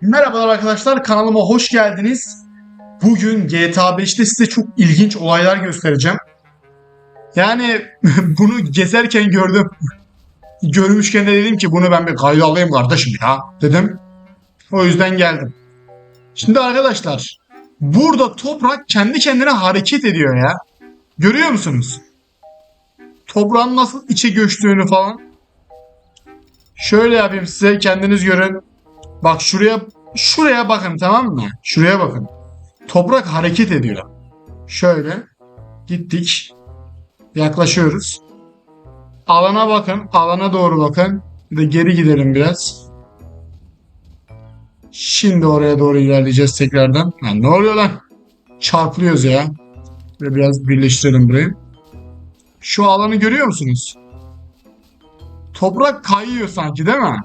Merhabalar arkadaşlar kanalıma hoş geldiniz. Bugün GTA 5'te size çok ilginç olaylar göstereceğim. Yani bunu gezerken gördüm. Görmüşken de dedim ki bunu ben bir kayda alayım kardeşim ya dedim. O yüzden geldim. Şimdi arkadaşlar burada toprak kendi kendine hareket ediyor ya. Görüyor musunuz? Toprağın nasıl içe göçtüğünü falan. Şöyle yapayım size kendiniz görün. Bak şuraya şuraya bakın tamam mı? Şuraya bakın. Toprak hareket ediyor. Şöyle gittik. Yaklaşıyoruz. Alana bakın. Alana doğru bakın. Bir de geri gidelim biraz. Şimdi oraya doğru ilerleyeceğiz tekrardan. Ha, ne oluyor lan? Çarpılıyoruz ya. Ve biraz birleştirelim burayı. Şu alanı görüyor musunuz? Toprak kayıyor sanki değil mi?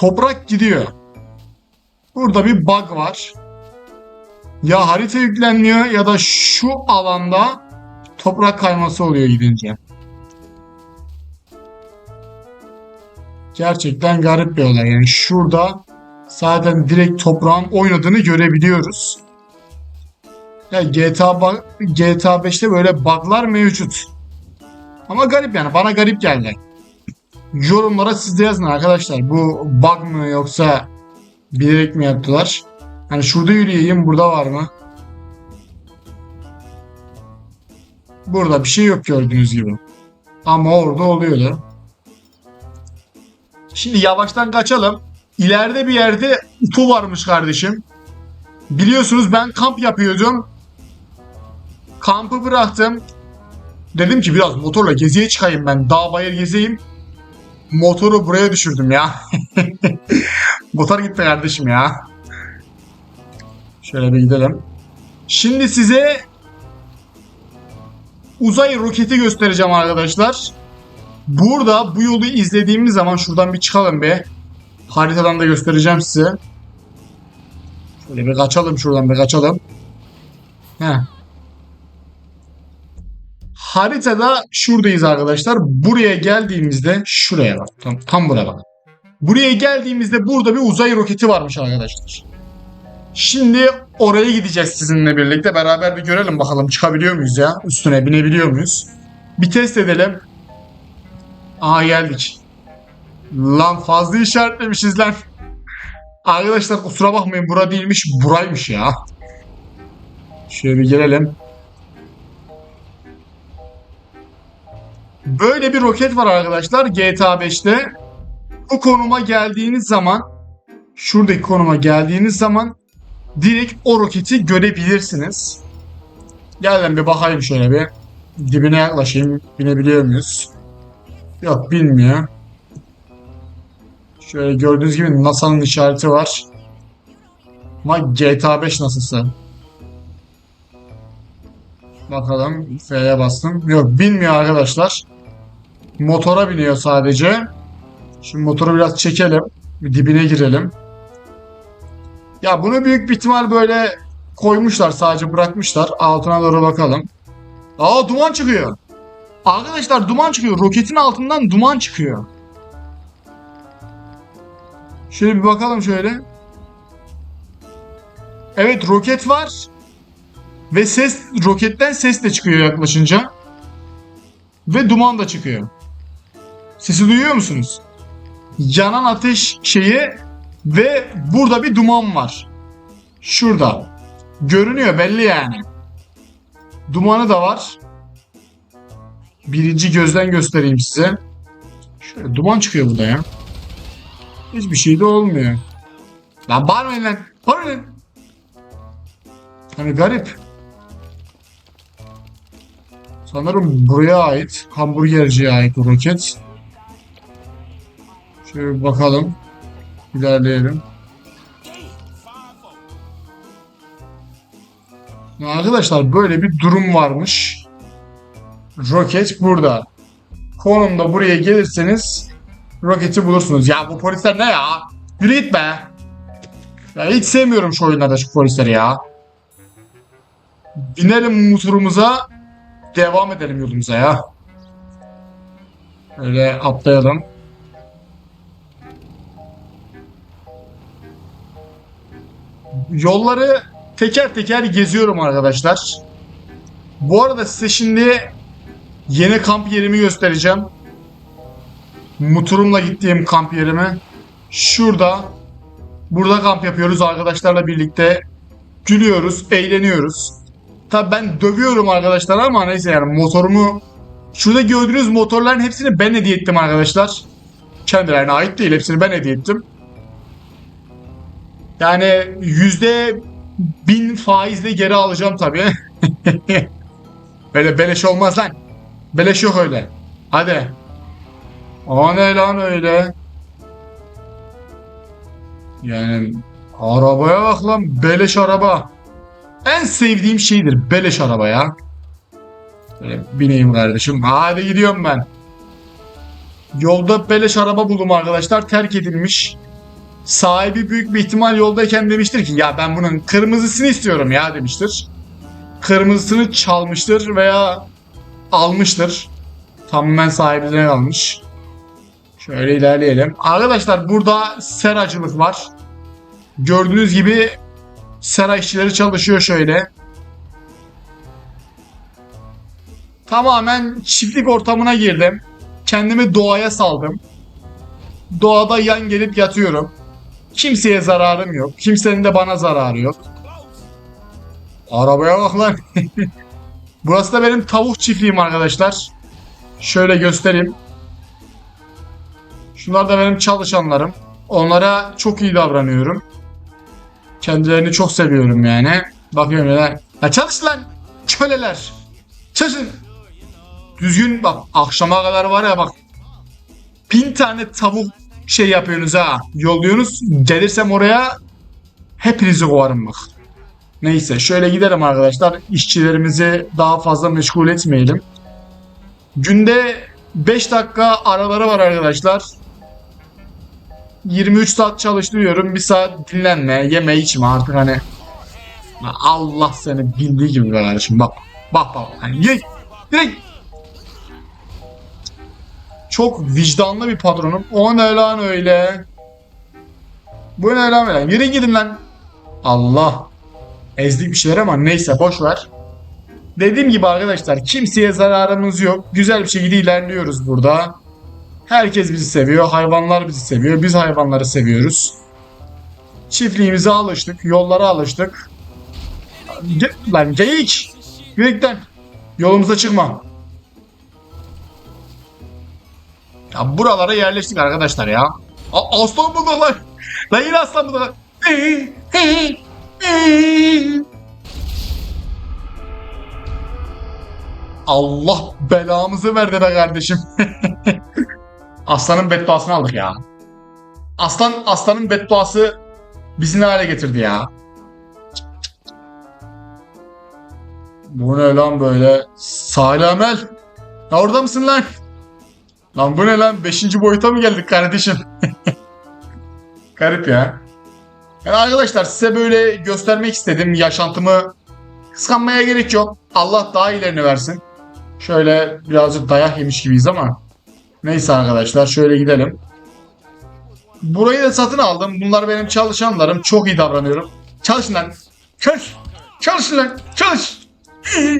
Toprak gidiyor. Burada bir bug var. Ya harita yüklenmiyor ya da şu alanda toprak kayması oluyor gidince. Gerçekten garip bir olay. Yani şurada zaten direkt toprağın oynadığını görebiliyoruz. Ya GTA ba- GTA 5'te böyle bug'lar mevcut. Ama garip yani bana garip geldi. Yorumlara siz de yazın arkadaşlar. Bu bug mı yoksa bilerek mi yaptılar? Hani şurada yürüyeyim burada var mı? Burada bir şey yok gördüğünüz gibi. Ama orada oluyordu. Şimdi yavaştan kaçalım. İleride bir yerde UFO varmış kardeşim. Biliyorsunuz ben kamp yapıyordum. Kampı bıraktım. Dedim ki biraz motorla geziye çıkayım ben. Dağ bayır gezeyim. Motoru buraya düşürdüm ya. Motor gitti kardeşim ya. Şöyle bir gidelim. Şimdi size uzay roketi göstereceğim arkadaşlar. Burada bu yolu izlediğimiz zaman şuradan bir çıkalım be. Haritadan da göstereceğim size. Şöyle bir kaçalım şuradan bir kaçalım. Heh. Haritada şuradayız arkadaşlar. Buraya geldiğimizde şuraya bak. Tam, tam buraya bak. Buraya geldiğimizde burada bir uzay roketi varmış arkadaşlar. Şimdi oraya gideceğiz sizinle birlikte. Beraber bir görelim bakalım çıkabiliyor muyuz ya? Üstüne binebiliyor muyuz? Bir test edelim. Aa geldik. Lan fazla işaretlemişiz lan. Arkadaşlar kusura bakmayın bura değilmiş buraymış ya. Şöyle bir gelelim. Böyle bir roket var arkadaşlar GTA 5'te. Bu konuma geldiğiniz zaman şuradaki konuma geldiğiniz zaman direkt o roketi görebilirsiniz. Gel ben bir bakayım şöyle bir. Dibine yaklaşayım. Binebiliyor muyuz? Yok bilmiyor. Şöyle gördüğünüz gibi NASA'nın işareti var. Ama GTA 5 NASA'sı. Bakalım F'ye bastım. Yok bilmiyor arkadaşlar. Motora biniyor sadece. Şimdi motoru biraz çekelim. Dibine girelim. Ya bunu büyük bir ihtimal böyle koymuşlar sadece bırakmışlar. Altına doğru bakalım. Aa duman çıkıyor. Arkadaşlar duman çıkıyor. Roketin altından duman çıkıyor. Şöyle bir bakalım şöyle. Evet roket var. Ve ses roketten ses de çıkıyor yaklaşınca. Ve duman da çıkıyor. Sesi duyuyor musunuz? Yanan ateş şeyi ve burada bir duman var. Şurada. Görünüyor belli yani. Dumanı da var. Birinci gözden göstereyim size. Şöyle duman çıkıyor burada ya. Hiçbir şey de olmuyor. Lan bağırmayın lan. Bağırmayın. Hani garip. Sanırım buraya ait. Hamburgerciye ait bu roket. Şöyle bakalım. İlerleyelim. Arkadaşlar böyle bir durum varmış. Roket burada. Konumda buraya gelirseniz roketi bulursunuz. Ya bu polisler ne ya? Yürü git be. Ya hiç sevmiyorum şu oyunlarda şu polisleri ya. Binelim motorumuza. Devam edelim yolumuza ya. Öyle atlayalım. Yolları teker teker geziyorum arkadaşlar. Bu arada size şimdi yeni kamp yerimi göstereceğim. Motorumla gittiğim kamp yerimi. Şurada. Burada kamp yapıyoruz arkadaşlarla birlikte. Gülüyoruz, eğleniyoruz. Tabi ben dövüyorum arkadaşlar ama neyse yani motorumu... Şurada gördüğünüz motorların hepsini ben hediye ettim arkadaşlar. Kendilerine ait değil. Hepsini ben hediye ettim. Yani yüzde bin faizle geri alacağım tabii. Böyle beleş olmaz lan. Beleş yok öyle. Hadi. O ne lan öyle? Yani arabaya bak lan. Beleş araba. En sevdiğim şeydir beleş araba ya. Böyle bineyim kardeşim. Hadi gidiyorum ben. Yolda beleş araba buldum arkadaşlar. Terk edilmiş. Sahibi büyük bir ihtimal yoldayken demiştir ki ya ben bunun kırmızısını istiyorum ya demiştir. Kırmızısını çalmıştır veya almıştır. Tamamen sahibine kalmış. Şöyle ilerleyelim. Arkadaşlar burada seracılık var. Gördüğünüz gibi sera işçileri çalışıyor şöyle. Tamamen çiftlik ortamına girdim. Kendimi doğaya saldım. Doğada yan gelip yatıyorum. Kimseye zararım yok. Kimsenin de bana zararı yok. Arabaya bak lan. Burası da benim tavuk çiftliğim arkadaşlar. Şöyle göstereyim. Şunlar da benim çalışanlarım. Onlara çok iyi davranıyorum. Kendilerini çok seviyorum yani. Bakıyorum ya. Ya çalış lan. Köleler. Çalışın. Düzgün bak akşama kadar var ya bak. Bin tane tavuk şey yapıyorsunuz ha. Yolluyorsunuz. Gelirsem oraya hepinizi kovarım bak. Neyse şöyle gidelim arkadaşlar. İşçilerimizi daha fazla meşgul etmeyelim. Günde 5 dakika araları var arkadaşlar. 23 saat çalıştırıyorum. Bir saat dinlenme, yeme içme artık hani. Allah seni bildiği gibi kardeşim bak. Bak bak. Ye, ye. Çok vicdanlı bir patronum. O ne lan öyle? Bu ne lan öyle? Yürü gidin lan. Allah. Ezdik bir şeyler ama neyse boş ver. Dediğim gibi arkadaşlar kimseye zararımız yok. Güzel bir şekilde ilerliyoruz burada. Herkes bizi seviyor. Hayvanlar bizi seviyor. Biz hayvanları seviyoruz. Çiftliğimize alıştık. Yollara alıştık. Ge lan geyik. Yürekten. Yolumuza çıkma. Ya buralara yerleştik arkadaşlar ya. A aslan buldu lan. Yine aslan buldu lan. Allah belamızı verdi be kardeşim. Aslanın bedduasını aldık ya. Aslan aslanın bedduası bizi ne hale getirdi ya. Bu ne lan böyle? Salih Amel. Ya orada mısın lan? Lan bu ne lan? Beşinci boyuta mı geldik kardeşim? Garip ya. Yani arkadaşlar size böyle göstermek istedim yaşantımı. Kıskanmaya gerek yok. Allah daha iyilerini versin. Şöyle birazcık dayak yemiş gibiyiz ama. Neyse arkadaşlar şöyle gidelim. Burayı da satın aldım. Bunlar benim çalışanlarım. Çok iyi davranıyorum. Çalışın lan. Çalış. Çalışın lan. Çalış.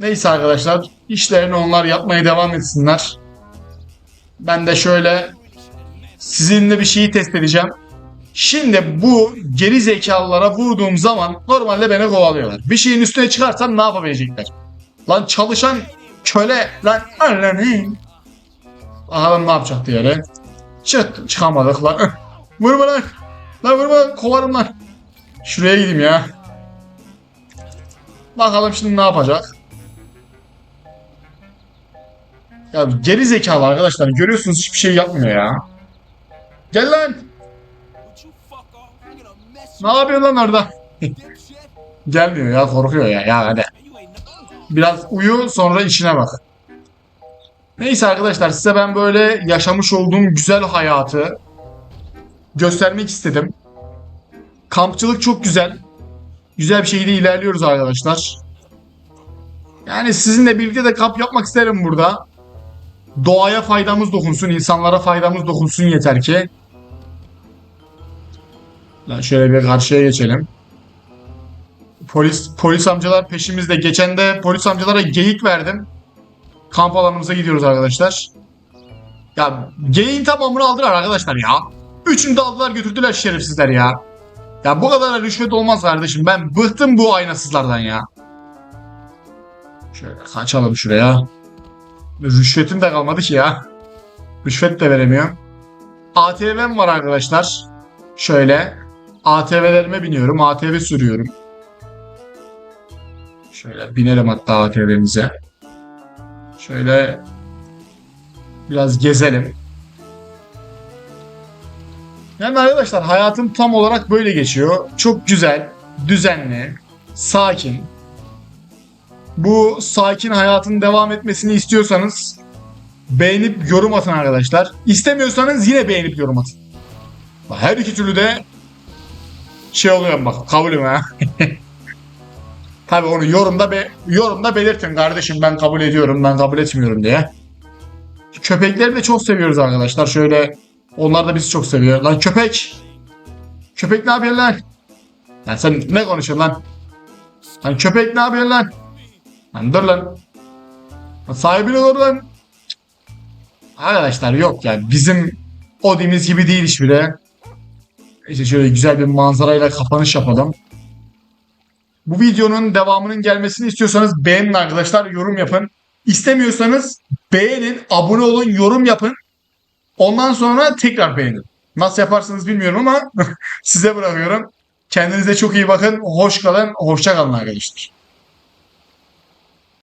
Neyse arkadaşlar. İşlerini onlar yapmaya devam etsinler. Ben de şöyle sizinle bir şeyi test edeceğim. Şimdi bu geri zekalılara vurduğum zaman normalde beni kovalıyorlar. Bir şeyin üstüne çıkarsam ne yapabilecekler? Lan çalışan köle lan Allah'ım. Bakalım ne yapacak diye. Çık çıkamadık lan. Vurma lan. Lan vurma lan. Kovarım lan. Şuraya gideyim ya. Bakalım şimdi ne yapacak. Ya geri zekalı arkadaşlar görüyorsunuz hiçbir şey yapmıyor ya. Gel lan. Ne yapıyor lan orada? Gelmiyor ya korkuyor ya. Ya hadi. Biraz uyu sonra işine bak. Neyse arkadaşlar size ben böyle yaşamış olduğum güzel hayatı göstermek istedim. Kampçılık çok güzel. Güzel bir şekilde ilerliyoruz arkadaşlar. Yani sizinle birlikte de kamp yapmak isterim burada. Doğaya faydamız dokunsun, insanlara faydamız dokunsun yeter ki. Lan şöyle bir karşıya geçelim. Polis polis amcalar peşimizde. Geçen de polis amcalara geyik verdim. Kamp alanımıza gidiyoruz arkadaşlar. Ya geyiğin tamamını aldılar arkadaşlar ya. Üçünü de aldılar götürdüler şerefsizler ya. Ya bu kadar da rüşvet olmaz kardeşim. Ben bıktım bu aynasızlardan ya. Şöyle kaçalım şuraya. Rüşvetim de kalmadı ki ya. Rüşvet de veremiyorum. ATV'm var arkadaşlar. Şöyle. ATV'lerime biniyorum. ATV sürüyorum. Şöyle binelim hatta ATV'mize. Şöyle biraz gezelim. Yani arkadaşlar hayatım tam olarak böyle geçiyor. Çok güzel, düzenli, sakin. Bu sakin hayatın devam etmesini istiyorsanız beğenip yorum atın arkadaşlar. İstemiyorsanız yine beğenip yorum atın. Her iki türlü de şey oluyor bak kabulüm ha. Tabi onu yorumda be yorumda belirtin kardeşim ben kabul ediyorum ben kabul etmiyorum diye. Köpekleri de çok seviyoruz arkadaşlar. Şöyle onlar da bizi çok seviyor. Lan köpek! Köpek ne yapıyorsun lan? Lan sen ne konuşuyorsun lan? Lan köpek ne yapıyorsun lan? Lan dur lan. Sahibine dur lan. Arkadaşlar yok yani bizim Odimiz gibi değil hiçbiri. İşte şöyle güzel bir manzarayla kapanış yapalım. Bu videonun devamının gelmesini istiyorsanız beğenin arkadaşlar, yorum yapın. İstemiyorsanız beğenin, abone olun, yorum yapın. Ondan sonra tekrar beğenin. Nasıl yaparsınız bilmiyorum ama size bırakıyorum. Kendinize çok iyi bakın. Hoş kalın. Hoşça kalın arkadaşlar.